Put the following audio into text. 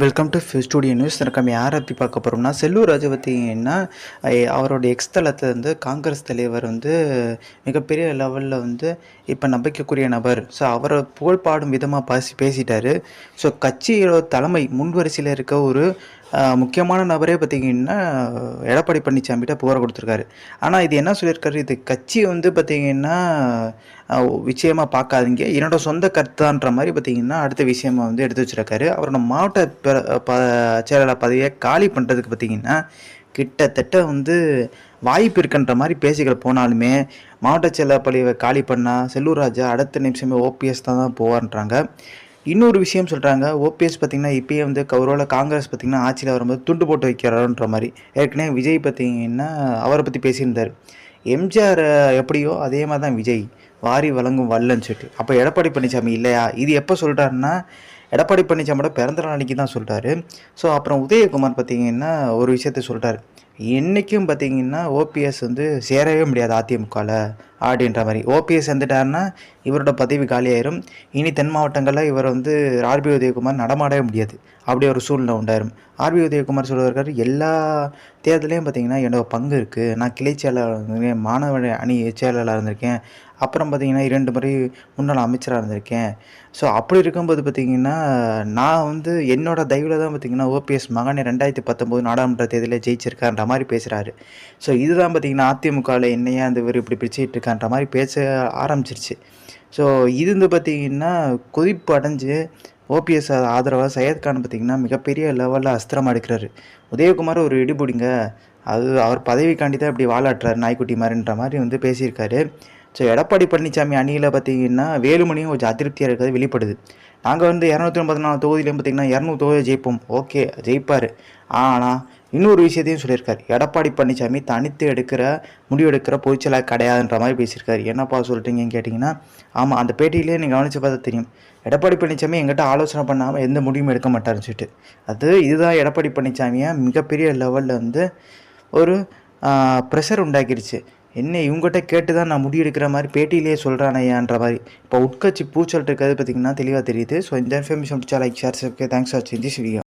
Welcome to studio news நம்ம யாரை பற்றி பார்க்க போகிறோம்னா செல்லூர் ராஜு பார்த்தீங்கன்னா அவரோட எக்ஸ் தளத்தை வந்து காங்கிரஸ் தலைவர் வந்து மிகப்பெரிய லெவலில் வந்து இப்போ நம்பிக்கைக்குரிய நபர். ஸோ அவரை புகழ்பாடும் விதமாக பேசி பேசிட்டாரு. ஸோ கட்சியோட தலைமை முன்வரிசையில் இருக்க ஒரு முக்கியமான நபரே பார்த்தீங்கன்னா எடப்பாடி பழனிசாமிகிட்ட புகார் கொடுத்துருக்காரு. ஆனால் இது என்ன சொல்லியிருக்காரு? இது கட்சி வந்து பார்த்திங்கன்னா விஷயமா பார்க்காதீங்க. என்னோட சொந்த கருத்தான்ற மாதிரி பார்த்தீங்கன்னா அடுத்த விஷயமா வந்து எடுத்து வச்சிருக்காரு. அவரோட மாவட்ட ப செயலாளர் பதவியை காலி பண்ணுறதுக்கு பார்த்தீங்கன்னா கிட்டத்தட்ட வந்து வாய்ப்பு இருக்குன்ற மாதிரி பேசிகள் போனாலுமே மாவட்ட செயலாளர் பதவியை காலி பண்ணால் செல்லூர் ராஜா அடுத்த நிமிஷமே ஓபிஎஸ் தான் தான் போவார்ன்றாங்க. இன்னொரு விஷயம் சொல்கிறாங்க ஓபிஎஸ் பார்த்தீங்கன்னா இப்போயே வந்து கௌரவில் காங்கிரஸ் பார்த்தீங்கன்னா ஆட்சியில் வரும்போது துண்டு போட்டு வைக்கிறாருன்ற மாதிரி. ஏற்கனவே விஜய் பார்த்தீங்கன்னா அவரை பற்றி பேசியிருந்தார். எம்ஜிஆர் எப்படியோ அதே மாதிரி தான் விஜய். வாரி வழங்கும் வல்லன்னு சொல்லிட்டு அப்போ எடப்பாடி பழனிசாமி இல்லையா? இது எப்போ சொல்கிறாருன்னா எடப்பாடி பழனிசாமியோட பிறந்த நாள் தான் சொல்கிறாரு ஸோ அப்புறம் உதயகுமார் பார்த்தீங்கன்னா ஒரு விஷயத்த சொல்கிறாரு என்றைக்கும் பார்த்தீங்கன்னா ஓபிஎஸ் வந்து சேரவே முடியாது அதிமுகவில் அப்படின்ற மாதிரி. ஓபிஎஸ் வந்துட்டாருன்னா இவரோட பதவி காலியாயிரும். இனி தென் மாவட்டங்களில் இவர் வந்து ஆர்பி உதயகுமார் நடமாடவே முடியாது. அப்படி ஒரு சூழ்நிலை உண்டாயிரும். ஆர்பி உதயகுமார் சொல்லுவார் எல்லா தேர்தலையும் பார்த்தீங்கன்னா என்னோட பங்கு இருக்குது நான் கிளை செயலாளர் இருந்திருக்கேன் மாணவ அணி செயலாளராக இருந்திருக்கேன். அப்புறம் பார்த்தீங்கன்னா இரண்டு முறை முன்னாள் அமைச்சராக இருந்திருக்கேன். ஸோ அப்படி இருக்கும்போது பார்த்தீங்கன்னா நான் வந்து என்னோடய தயவில் தான் பார்த்தீங்கன்னா ஓபிஎஸ் மகனை ரெண்டாயிரத்தி பத்தொம்போது நாடாளுமன்ற தேர்தலில் ஜெயிச்சிருக்கான்ற மாதிரி பேசுகிறாரு ஸோ இதுதான் பார்த்தீங்கன்னா அதிமுகவில் என்னையா அந்த இவர் இப்படி பிடிச்சிட்டு இருக்கான்ற மாதிரி பேச ஆரம்பிச்சிருச்சு. ஸோ இது வந்து பார்த்தீங்கன்னா கொதிப்பு அடைஞ்சு ஓபிஎஸ் ஆதரவாக சையத்கான் பார்த்திங்கன்னா மிகப்பெரிய லெவலில் அஸ்திரமாக எடுக்கிறாரு உதயகுமார் ஒரு இடிபுடிங்க. அது அவர் பதவிக்காண்டி தான் இப்படி வாழாட்டுறாரு நாய்க்குட்டி மாதிரின்ற மாதிரி வந்து பேசியிருக்காரு. ஸோ எடப்பாடி பழனிசாமி அணியில் பார்த்தீங்கன்னா வேலுமணியும் கொஞ்சம் அதிருப்தியாக இருக்கிறது வெளிப்படுது. நாங்கள் வந்து இரநூத்தி ஐம்பத்தி நாலு தொகுதியிலையும் பார்த்தீங்கன்னா இரநூறு தொகுதி ஜெயிப்போம். ஓகே ஜெயிப்பார். ஆனால் இன்னொரு விஷயத்தையும் சொல்லியிருக்கார். எடப்பாடி பழனிசாமி தனித்து எடுக்கிற முடிவு எடுக்கிற பொய்ச்சலாக கிடையாதுன்ற மாதிரி பேசியிருக்காரு. என்னப்பா சொல்லிட்டீங்கன்னு கேட்டிங்கன்னா ஆமாம் அந்த பேட்டியிலே நீங்கள் கவனிச்சு பார்த்தா தெரியும். எடப்பாடி பழனிசாமி எங்கிட்ட ஆலோசனை பண்ணாமல் எந்த முடிவும் எடுக்க மாட்டாருன்னு சொல்லிட்டு. அது இதுதான் எடப்பாடி பழனிசாமியை மிகப்பெரிய லெவலில் வந்து ஒரு ப்ரெஷர் உண்டாக்கிடுச்சு என்ன இவங்ககிட்ட கேட்டு தான் நான் முடிவெடுக்கிற மாதிரி பேட்டியிலேயே சொல்கிறானையான்ற மாதிரி. இப்போ உட்கட்சி பூச்சல் இருக்கிறது பார்த்தீங்கன்னா தெளிவாக தெரியுது. ஸோ இந்த இன்ஃபர்மேஷன் பிடிச்சா லைக் ஷேர் தேங்க்ஸ் ஃபார் வாட்சிங் வீடியோ